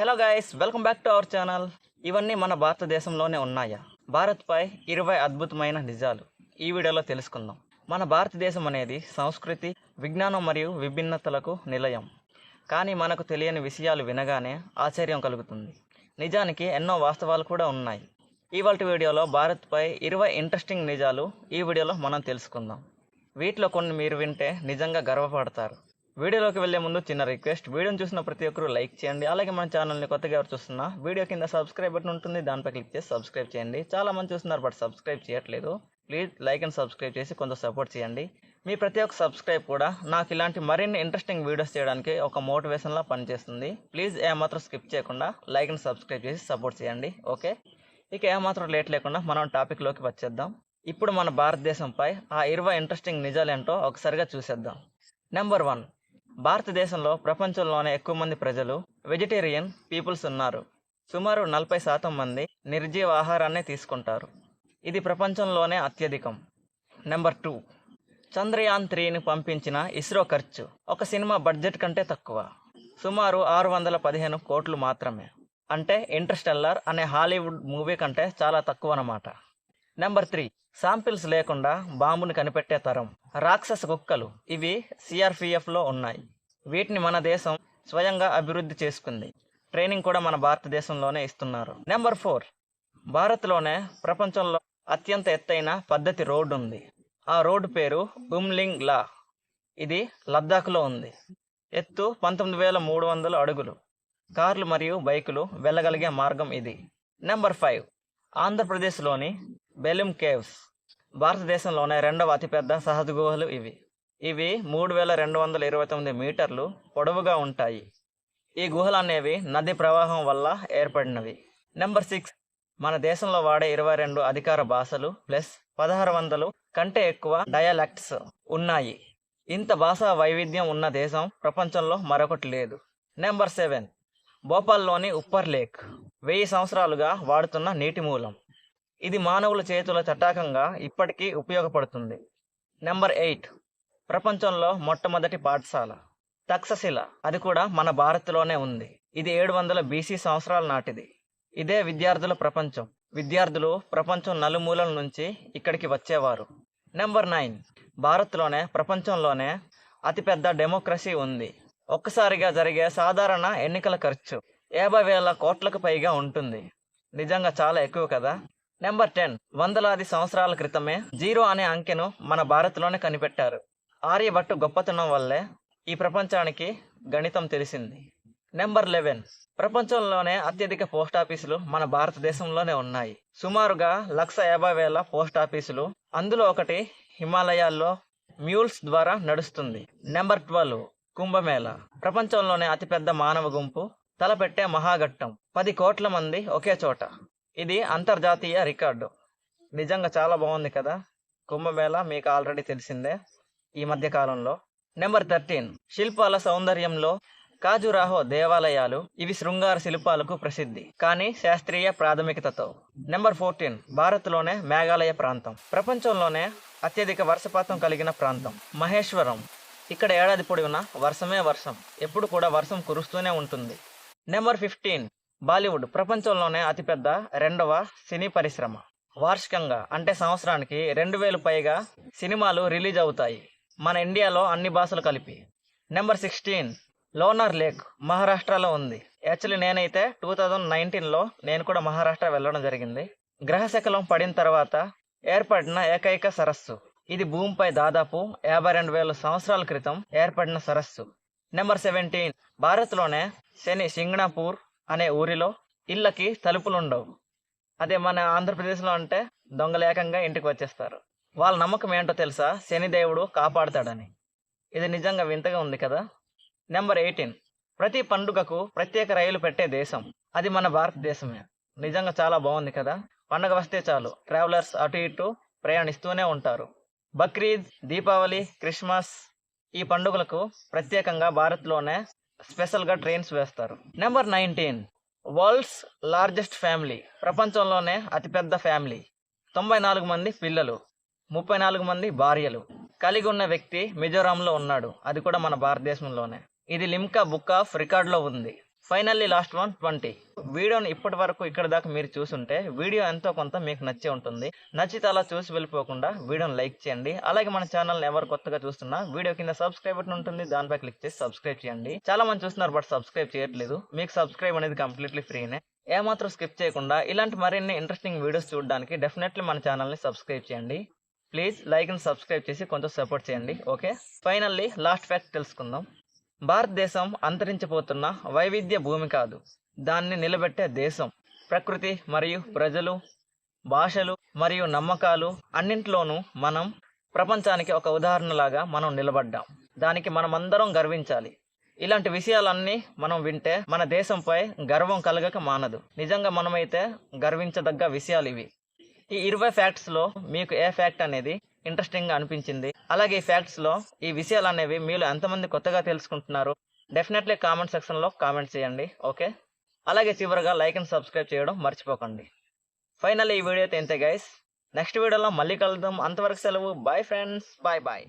Hello guys welcome back to our channel ఇవన్నీ మన భారతదేశంలోనే ఉన్నాయా? భారత్పై ఇరవై అద్భుతమైన నిజాలు ఈ వీడియోలో తెలుసుకుందాం. మన భారతదేశం అనేది సంస్కృతి విజ్ఞానం మరియు విభిన్నతలకు నిలయం. కానీ మనకు తెలియని విషయాలు వినగానే ఆశ్చర్యం కలుగుతుంది. నిజానికి ఎన్నో వాస్తవాలు కూడా ఉన్నాయి. ఇవాళ వీడియోలో భారత్పై ఇరవై ఇంట్రెస్టింగ్ నిజాలు ఈ వీడియోలో మనం తెలుసుకుందాం. వీటిలో కొన్ని మీరు వింటే నిజంగా గర్వపడతారు. వీడియోలోకి వెళ్ళే ముందు చిన్న రిక్వెస్ట్. వీడియోని చూసిన ప్రతి ఒక్కరూ లైక్ చేయండి. అలాగే మన ఛానల్ని కొత్తగా ఎవరు చూస్తున్నా వీడియో కింద సబ్స్క్రైబ్ బటన్ ఉంటుంది. దానిపై క్లిక్ చేసి సబ్స్క్రైబ్ చేయండి. చాలా మంది చూస్తున్నారు బట్ సబ్స్క్రైబ్ చేయట్లేదు. ప్లీజ్ లైక్ అండ్ సబ్స్క్రైబ్ చేసి కొంత సపోర్ట్ చేయండి. మీ ప్రతి ఒక్క సబ్స్క్రైబ్ కూడా నాకు ఇలాంటి మరిన్ని ఇంట్రెస్టింగ్ వీడియోస్ చేయడానికి ఒక మోటివేషన్లా పనిచేస్తుంది. ప్లీజ్ ఏమాత్రం స్కిప్ చేయకుండా లైక్ అండ్ సబ్స్క్రైబ్ చేసి సపోర్ట్ చేయండి. ఓకే? ఇక ఏమాత్రం లేట్ లేకుండా మనం టాపిక్లోకి వచ్చేద్దాం. ఇప్పుడు మన భారతదేశంపై ఆ ఇరవై ఇంట్రెస్టింగ్ నిజాలేంటో ఒకసారిగా చూసేద్దాం. Number one. భారతదేశంలో ప్రపంచంలోనే ఎక్కువ మంది ప్రజలు వెజిటేరియన్ పీపుల్స్ ఉన్నారు. సుమారు నలభై శాతం మంది నిర్జీవ ఆహారాన్ని తీసుకుంటారు. ఇది ప్రపంచంలోనే అత్యధికం. Number two. చంద్రయాన్ త్రీని పంపించిన ఇస్రో ఖర్చు ఒక సినిమా బడ్జెట్ కంటే తక్కువ. సుమారు ఆరు వందల పదిహేను కోట్లు మాత్రమే. అంటే ఇంటర్స్టెల్లార్ అనే హాలీవుడ్ మూవీ కంటే చాలా తక్కువ అన్నమాట నెంబర్ త్రీ శాంపిల్స్ లేకుండా బాంబుని కనిపెట్టే తరం. రాక్షస కుక్కలు ఇవి సిఆర్పిఎఫ్లో ఉన్నాయి. వీటిని మన దేశం స్వయంగా అభివృద్ధి చేసుకుంది. ట్రైనింగ్ కూడా మన భారతదేశంలోనే ఇస్తున్నారు. నెంబర్ ఫోర్ భారత్లోనే ప్రపంచంలో అత్యంత ఎత్తైన పద్ధతి రోడ్డు ఉంది. ఆ రోడ్డు పేరు ఉమ్లింగ్ లా. ఇది లద్దాఖ్లో ఉంది. ఎత్తు పంతొమ్మిది వేల మూడు వందల అడుగులు. కార్లు మరియు బైకులు వెళ్ళగలిగే మార్గం ఇది. నెంబర్ ఫైవ్ ఆంధ్రప్రదేశ్లోని బెలిమ్ కేవ్స్. భారతదేశంలోనే రెండవ అతిపెద్ద సహజ గుహలు ఇవి. ఇవి మూడు వేల రెండు వందల ఇరవై తొమ్మిది మీటర్లు పొడవుగా ఉంటాయి. ఈ గుహలు అనేవి నది ప్రవాహం వల్ల ఏర్పడినవి. నెంబర్ సిక్స్ మన దేశంలో వాడే ఇరవై రెండు అధికార భాషలు ప్లస్ పదహారు వందలు కంటే ఎక్కువ డయాలెక్ట్స్ ఉన్నాయి. ఇంత భాషా వైవిధ్యం ఉన్న దేశం ప్రపంచంలో మరొకటి లేదు. నెంబర్ సెవెన్ భోపాల్లోని ఉప్పర్ లేక్. వెయ్యి సంవత్సరాలుగా వాడుతున్న నీటి మూలం. ఇది మానవుల చేతుల చటాకంగా ఇప్పటికీ ఉపయోగపడుతుంది. Number eight. ప్రపంచంలో మొట్టమొదటి పాఠశాల. తక్షశిల. అది కూడా మన భారత్లోనే ఉంది. ఇది ఏడు వందల బీసీ సంవత్సరాల నాటిది. ఇదే విద్యార్థుల ప్రపంచం. విద్యార్థులు ప్రపంచం నలుమూలల నుంచి ఇక్కడికి వచ్చేవారు. Number nine. భారత్లోనే ప్రపంచంలోనే అతిపెద్ద డెమోక్రసీ ఉంది. ఒక్కసారిగా జరిగే సాధారణ ఎన్నికల ఖర్చు యాభై వేల కోట్లకు పైగా ఉంటుంది. నిజంగా చాలా ఎక్కువ కదా? Number ten. వందలాది సంవత్సరాల క్రితమే జీరో అనే అంకెను మన భారత్లోనే కనిపెట్టారు. ఆర్యభట్టు గొప్పతనం వల్లే ఈ ప్రపంచానికి గణితం తెలిసింది. Number eleven. ప్రపంచంలోనే అత్యధిక పోస్ట్ ఆఫీసులు మన భారతదేశంలోనే ఉన్నాయి. సుమారుగా లక్ష యాభై వేల పోస్ట్ ఆఫీసులు అందులో ఒకటి హిమాలయాల్లో మ్యూల్స్ ద్వారా నడుస్తుంది. Number twelve. కుంభమేళ. ప్రపంచంలోనే అతిపెద్ద మానవ గుంపు తలపెట్టే మహాఘట్టం. పది కోట్ల మంది ఒకే చోట. ఇది అంతర్జాతీయ రికార్డు. నిజంగా చాలా బాగుంది కదా? కుంభమేళ మీకు ఆల్రెడీ తెలిసిందే ఈ మధ్య కాలంలో. Number thirteen. శిల్పాల సౌందర్యంలో కాజురాహో దేవాలయాలు ఇవి శృంగార శిల్పాలకు ప్రసిద్ధి కానీ శాస్త్రీయ ప్రాథమికతతో. Number fourteen. భారత్లోనే మేఘాలయ ప్రాంతం. ప్రపంచంలోనే అత్యధిక వర్షపాతం కలిగిన ప్రాంతం. మహేశ్వరం. ఇక్కడ ఏడాది పొడవునా వర్షమే వర్షం. ఎప్పుడు కూడా వర్షం కురుస్తూనే ఉంటుంది. Number fifteen. బాలీవుడ్ ప్రపంచంలోనే అతిపెద్ద రెండవ సినీ పరిశ్రమ. వార్షికంగా అంటే సంవత్సరానికి రెండు వేలు పైగా సినిమాలు రిలీజ్ అవుతాయి. మన ఇండియాలో అన్ని భాషలు కలిపి. నెంబర్ సిక్స్టీన్ లోనార్ లేక్ మహారాష్ట్రలో ఉంది. యాక్చువల్లీ నేనైతే టూ థౌజండ్ నైన్టీన్లో నేను కూడా మహారాష్ట్ర వెళ్ళడం జరిగింది. గ్రహశకలం పడిన తర్వాత ఏర్పడిన ఏకైక సరస్సు. ఇది భూమిపై దాదాపు యాభై రెండు వేల సంవత్సరాల క్రితం ఏర్పడిన సరస్సు. నెంబర్ సెవెంటీన్ భారత్లోనే శని సింగణాపూర్ అనే ఊరిలో ఇళ్ళకి తలుపులు ఉండవు అదే మన ఆంధ్రప్రదేశ్లో అంటే దొంగలేకంగా ఇంటికి వచ్చేస్తారు. వాళ్ళ నమ్మకం ఏంటో తెలుసా? శనిదేవుడు కాపాడుతాడని. ఇది నిజంగా వింతగా ఉంది కదా? Number eighteen. ప్రతి పండుగకు ప్రత్యేక రైలు పెట్టే దేశం. అది మన భారతదేశమే. నిజంగా చాలా బాగుంది కదా? పండగ వస్తే చాలు. ట్రావెలర్స్ అటు ఇటు ప్రయాణిస్తూనే ఉంటారు. బక్రీద్ దీపావళి క్రిస్మస్ ఈ పండుగలకు ప్రత్యేకంగా భారత్లోనే స్పెషల్గా ట్రైన్స్ వేస్తారు. Number nineteen. World's largest family. ప్రపంచంలోనే అతిపెద్ద ఫ్యామిలీ. తొంభై నాలుగు మంది పిల్లలు. ముప్పై నాలుగు మంది భార్యలు. కలిగి ఉన్న వ్యక్తి మిజోరాంలో ఉన్నాడు. అది కూడా మన భారతదేశంలోనే. ఇది లిమ్కా బుక్ ఆఫ్ రికార్డులో ఉంది. Finally last one twenty. వీడియోని ఇప్పటి వరకు ఇక్కడ దాకా మీరు చూసుంటే వీడియో ఎంతో కొంత మీకు నచ్చే ఉంటుంది. నచ్చితే అలా చూసి వెళ్ళిపోకుండా వీడియోని లైక్ చేయండి. అలాగే మన ఛానల్ని ఎవరు కొత్తగా చూస్తున్నా వీడియో కింద సబ్స్క్రైబ్ బటన్ ఉంటుంది. దానిపై క్లిక్ చేసి సబ్స్క్రైబ్ చేయండి. చాలా మంది చూస్తున్నారు బట్ సబ్స్క్రైబ్ చేయట్లేదు. మీకు సబ్స్క్రైబ్ అనేది కంప్లీట్లీ ఫ్రీనే. ఏమాత్రం స్కిప్ చేయకుండా ఇలాంటి మరిన్ని ఇంట్రెస్టింగ్ వీడియోస్ చూడడానికి డెఫినెట్లీ మన ఛానల్ని సబ్స్క్రైబ్ చేయండి. ప్లీజ్ లైక్ అండ్ సబ్స్క్రైబ్ చేసి కొంచెం సపోర్ట్ చేయండి. ఓకే? ఫైనల్లీ లాస్ట్ ఫ్యాక్ట్ తెలుసుకుందాం. భారతదేశం అంతరించిపోతున్న వైవిధ్య భూమి కాదు. దాన్ని నిలబెట్టే దేశం. ప్రకృతి మరియు ప్రజలు భాషలు మరియు నమ్మకాలు అన్నింటిలోనూ మనం ప్రపంచానికి ఒక ఉదాహరణలాగా మనం నిలబడ్డాం. దానికి మనమందరం గర్వించాలి. ఇలాంటి విషయాలన్నీ మనం వింటే మన దేశంపై గర్వం కలగక మానదు. నిజంగా మనమైతే గర్వించదగ్గ విషయాలు ఇవి. ఈ ఇరవై ఫ్యాక్ట్స్లో మీకు ఏ ఫ్యాక్ట్ అనేది ఇంట్రెస్టింగ్ అనిపించింది. అలాగే ఈ ఫ్యాక్ట్స్లో ఈ విషయాలు అనేవి మీలో ఎంతమంది కొత్తగా తెలుసుకుంటున్నారు డెఫినెట్లీ కామెంట్ సెక్షన్లో కామెంట్ చేయండి. ఓకే అలాగే చివరిగా లైక్ అండ్ సబ్స్క్రైబ్ చేయడం మర్చిపోకండి. ఫైనల్ ఈ వీడియో అయితే ఇంతే గైస్ నెక్స్ట్ వీడియోలో మళ్ళీ కలుద్దాం. అంతవరకు సెలవు. Bye friends bye bye